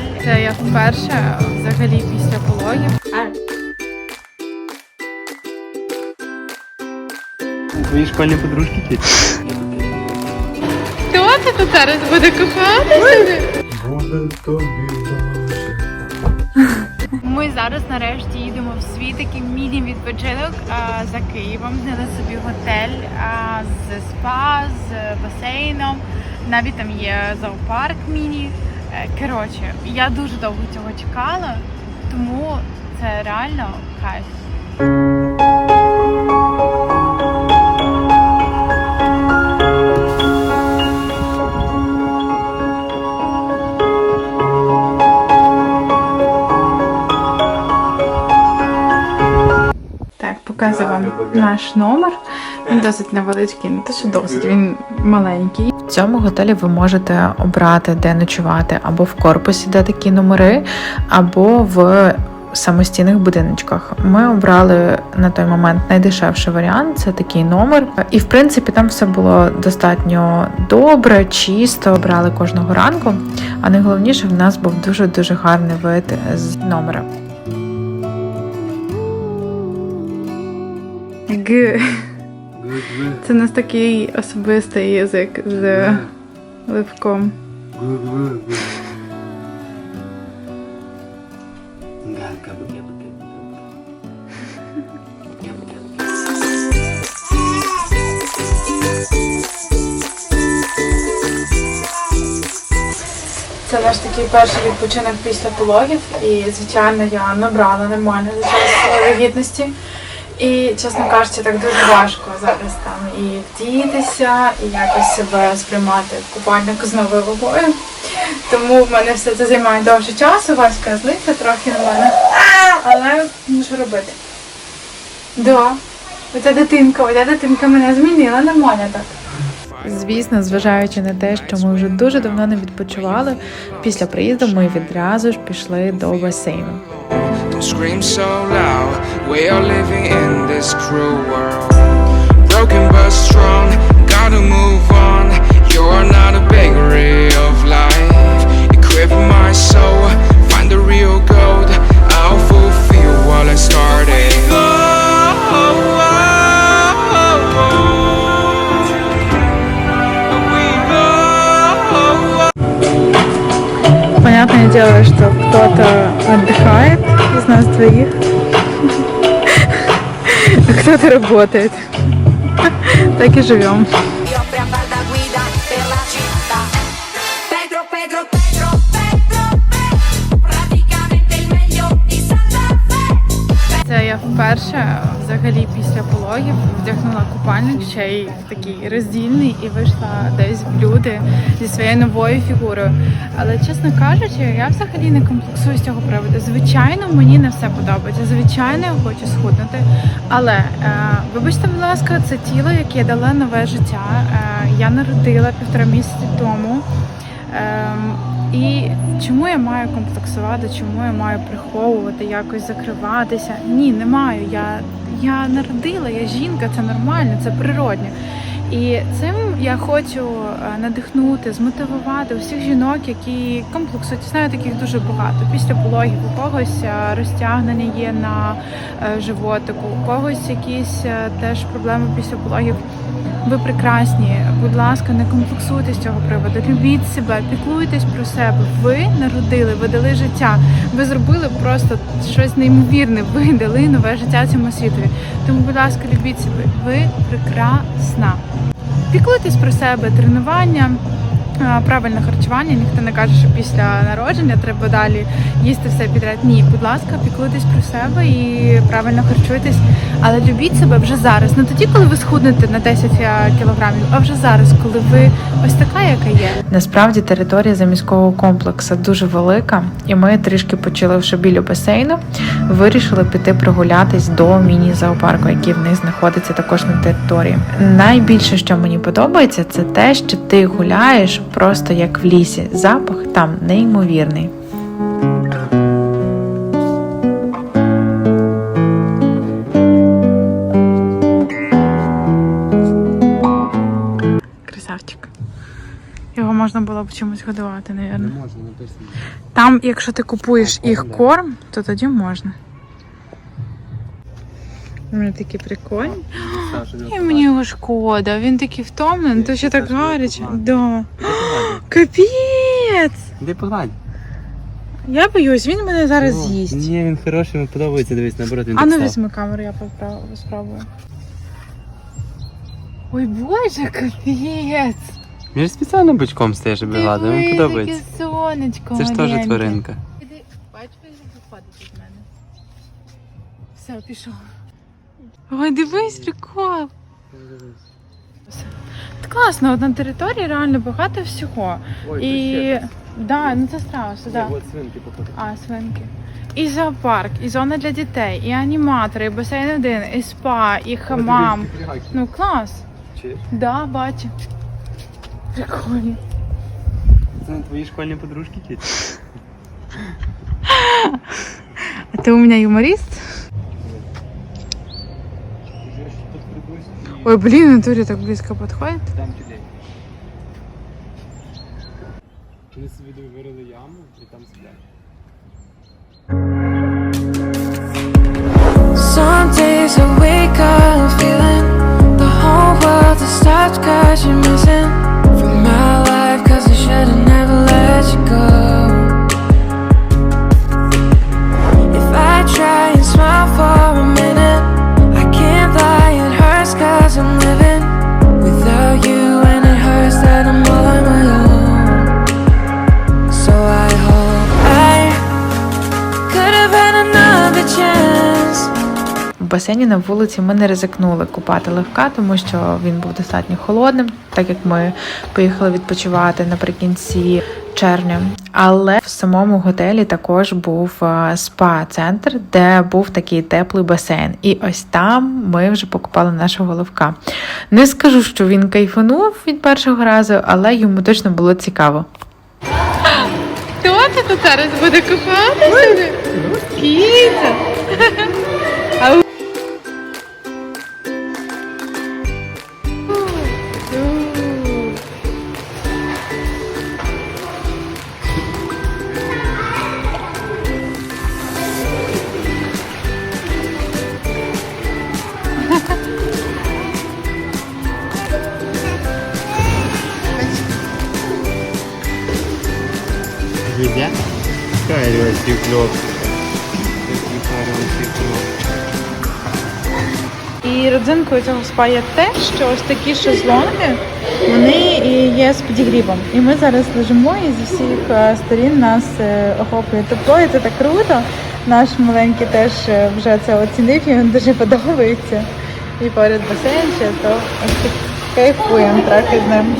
готель. Це я вперше взагалі після пологів. Твої школьні подружки ті? Хто це тут зараз буде купатися? Буде тобі Ми зараз нарешті їдемо в свій такий міні-відпочинок а, за Києвом. Зняли собі готель а, з спа, з басейном. Навіть там є зоопарк міні. Е, Коротше, я дуже довго цього чекала, тому це реально кайф. Наш номер. Він досить невеличкий, не те, що досить, він маленький. В цьому готелі ви можете обрати, де ночувати або в корпусі, де такі номери, або в самостійних будиночках. Ми обрали на той момент найдешевший варіант це такий номер. І в принципі там все було достатньо добре, чисто. Брали кожного ранку. А найголовніше в нас був дуже дуже гарний вид з номера. Г. Це у нас такий особистий язик з ливком. Це наш такий перший відпочинок після пологів. І, звичайно, я набрала нормально за час вагітності. І, чесно кажучи, так дуже важко зараз там і вдітися, і якось себе сприймати в купальнику з новою вагою. Тому в мене все це займає довше часу, Васька злиться трохи на мене. Але ну що робити? Да. Оця дитинка, оця дитинка мене змінила нормально так. Звісно, зважаючи на те, що ми вже дуже давно не відпочивали, після приїзду ми відразу ж пішли до басейну. Scream so loud. We are living in this cruel world. Broken but strong, gotta move on. You're not a bakery of life. Equip my soul, find the real gold. I'll fulfill what I started. Дело, что кто-то отдыхает из нас двоих, а кто-то работает. Так и живем. Вперше взагалі після пологів вдягнула купальник ще й такий роздільний і вийшла десь в люди зі своєю новою фігурою. Але чесно кажучи, я взагалі не комплексую з цього приводу. Звичайно, мені не все подобається. Звичайно, я хочу схуднути. Але е, вибачте, будь ласка, це тіло, яке дало нове життя. Е, я народила півтора місяці тому. Ем, і чому я маю комплексувати, чому я маю приховувати, якось закриватися? Ні, не маю. Я, я народила, я жінка, це нормально, це природньо. І цим я хочу е, надихнути, змотивувати усіх жінок, які комплексують. Знаю таких дуже багато. Після пологів у когось е, розтягнення є на е, животику, у когось якісь теж проблеми після пологів. Ви прекрасні, будь ласка, не комплексуйте з цього приводу. Любіть себе, піклуйтесь про себе. Ви народили, ви дали життя. Ви зробили просто щось неймовірне. Ви дали нове життя цьому світові. Тому, будь ласка, любіть себе. Ви прекрасна. Піклуйтесь про себе, тренування. А, Правильне харчування, ніхто не каже, що після народження треба далі їсти все підряд. Ні, будь ласка, піклуйтесь про себе і правильно харчуйтесь, але любіть себе вже зараз. Не тоді, коли ви схуднете на 10 кілограмів, а вже зараз, коли ви ось така, яка є. Насправді територія заміського комплексу дуже велика, і ми трішки почиливши біля басейну, вирішили піти прогулятись до міні-зоопарку, який в них знаходиться також на території. Найбільше, що мені подобається, це те, що ти гуляєш просто як в лісі. Запах там неймовірний. Красавчик. Його можна було б чимось годувати, Не можна написано. Там, якщо ти купуєш А, їх корм, корм, то тоді можна. Вони такі прикольні. І мені його шкода, він такий втомлений, то ще так гаряче. Да. Капець! Іди погладь. Я боюсь, він мене зараз Ну, з'їсть. Ні, він хороший, мені подобається, дивись, наоборот, він А ну візьми камеру, я попра- спробую. Ой, боже, капець! Він ж спеціально бочком стає, щоб гладив, йому подобається. таке сонечко Це ж теж маленьке. тваринка. Іди, бач, він виходить від мене. Все, пішов. Ой, дивись, прикол. Та Класно, от на території реально багато всього. І да, ну це страуси, да. Свинки походу. А, свинки. І зоопарк, і зона для дітей, і аніматори, і басейн один, і спа, і хамам. Ну клас. Чуєш? Да, бачу. Прикольно. Це не твої школьні подружки, Кіт? А ти у мене юморист? Ой, блин, натуре так близко подходит. Там людей. Вони собі вирили яму і там сидять. Some days I wake up feeling the whole world has stopped cause you're living without you and it hurts that I'm all on my own. So I hope I could have had another chance. Басейні на вулиці ми не ризикнули купати легка, тому що він був достатньо холодним, так як ми поїхали відпочивати наприкінці червня. Але в самому готелі також був е, спа-центр, де був такий теплий басейн. І ось там ми вже покупали нашого левка. Не скажу, що він кайфанув від першого разу, але йому точно було цікаво. Хто це тут зараз буде купатися? Кіця. Кайо, стекло. стекло. І родзинкою цього спа є те, що ось такі шезлонги, вони і є з підігрівом. І ми зараз лежимо і зі всіх е, сторін нас е, охоплює тепло, і це так круто. Наш маленький теж е, вже це оцінив, йому дуже подобається. І поряд басейн ще, то кайфуємо трохи з ним.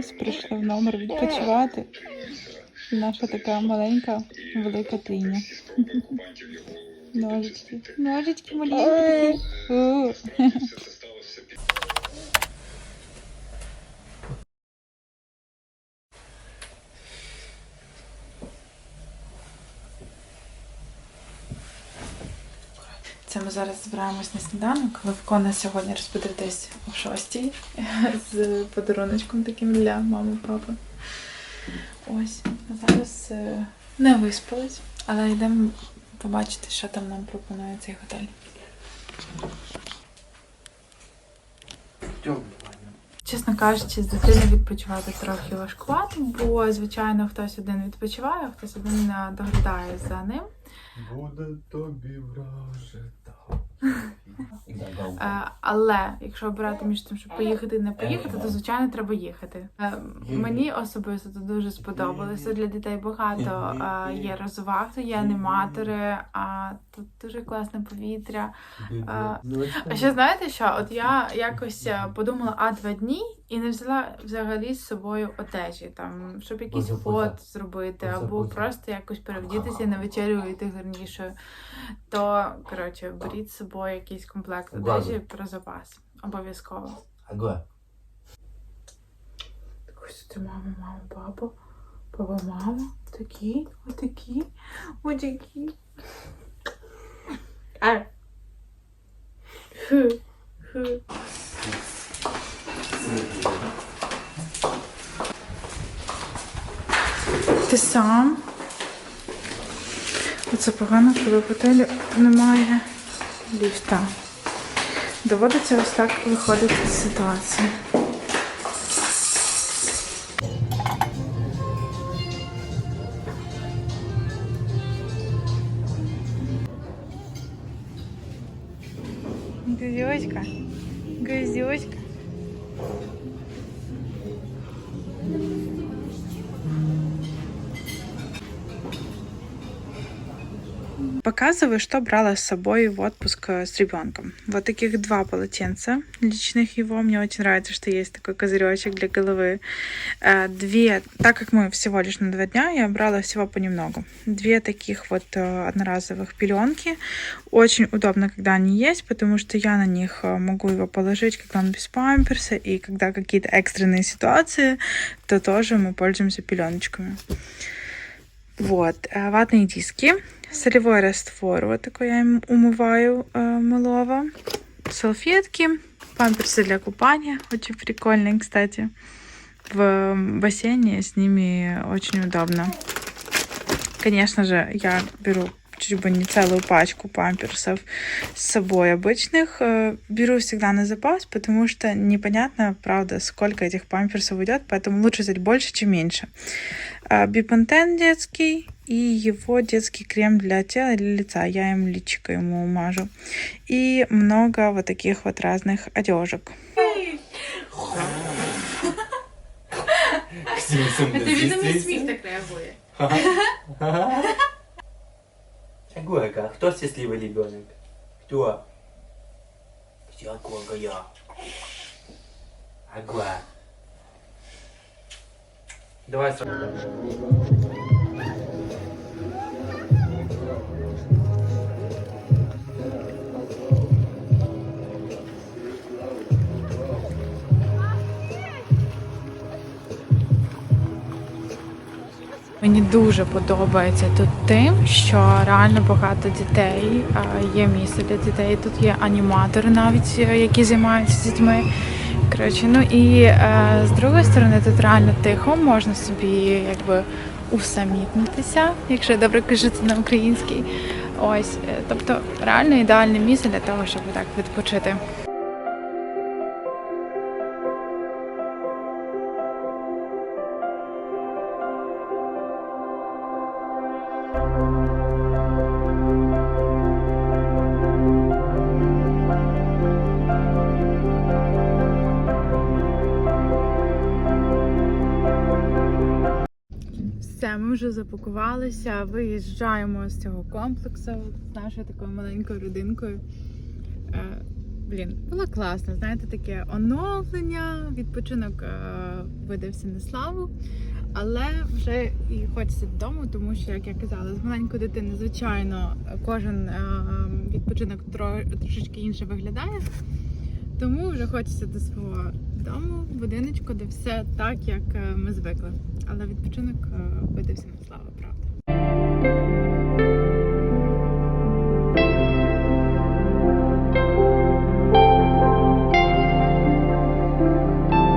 Всі прийшли в номер відпочивати. Наша така маленька, велика тиня. Ножички. Ножички маленькі такі. У. Це ми зараз збираємось на сніданок. Левко нас сьогодні розбуде десь о шостій з подаруночком таким для мами, папи. Ось, а зараз е, не виспались, але йдемо побачити, що там нам пропонує цей готель. Чесно кажучи, з дитиною відпочивати трохи важкувато, бо, звичайно, хтось один відпочиває, а хтось один е, доглядає за ним. Буде тобі. Е, Але якщо обирати між тим, щоб поїхати і не поїхати, то звичайно треба їхати. Е, Мені особисто дуже сподобалося. Для дітей багато е, є розваг, то є аніматори, а тут дуже класне повітря. А, А ще знаєте що? От я якось е, подумала, а два дні і не взяла взагалі з собою одежі, там, щоб якийсь фот зробити, або просто якось перевдітися на вечерю йти гарнішою. То коротше, беріть з собою якийсь комплект одежі про запас. Обов'язково. Ось це мама, мама, папа, папа, мама, такі, отакі, отакі. А. Ху, ху. Сам. Оце погано, коли в готелі немає ліфта. Доводиться ось так виходити з ситуації. Показываю, что брала с собой в отпуск э, с ребенком. Вот таких два полотенца личных его. Мне очень нравится, что есть такой козыречек для головы. Э, Две, так как мы всего лишь на два дня, я брала всего понемногу. Две таких вот э, одноразовых пеленки. Очень удобно, когда они есть, потому что я на них могу его положить, когда он без памперса, и когда какие-то экстренные ситуации, то тоже мы пользуемся пеленочками. Вот, э, ватные диски, солевой раствор, вот такой я им умываю э, мылово, салфетки, памперсы для купания, очень прикольные, кстати. В бассейне с ними очень удобно. Конечно же, я беру чуть бы не целую пачку памперсов с собой обычных. Э, Беру всегда на запас, потому что непонятно, правда, сколько этих памперсов уйдет, поэтому лучше взять больше, чем меньше. А, Бипантен детский и его детский крем для тела и для лица. Я им личико ему мажу. И много вот таких вот разных одежек. так реагує. Агуэка, кто счастливый ребенок? Кто? Все Агуа я. Агуа. Давай сразу. Мені дуже подобається тут тим, що реально багато дітей. Є місце для дітей. Тут є аніматори навіть, е, які займаються з дітьми. Коротше, ну і е, з другої сторони, тут реально тихо, можна собі якби усамітнитися, якщо я добре кажу це на українській. Ось, е, тобто реально ідеальне місце для того, щоб так відпочити. Вже запакувалися, виїжджаємо з цього комплексу з нашою такою маленькою родинкою. Е, блін, було класно, знаєте, таке оновлення, відпочинок е, видався на славу. Але вже і хочеться додому, тому що, як я казала, з маленькою дитиною, звичайно, кожен е, відпочинок тро- трошечки інше виглядає. Тому вже хочеться до свого дому, будиночку, де все так, як е, ми звикли. Але відпочинок е, видався на славу, правда.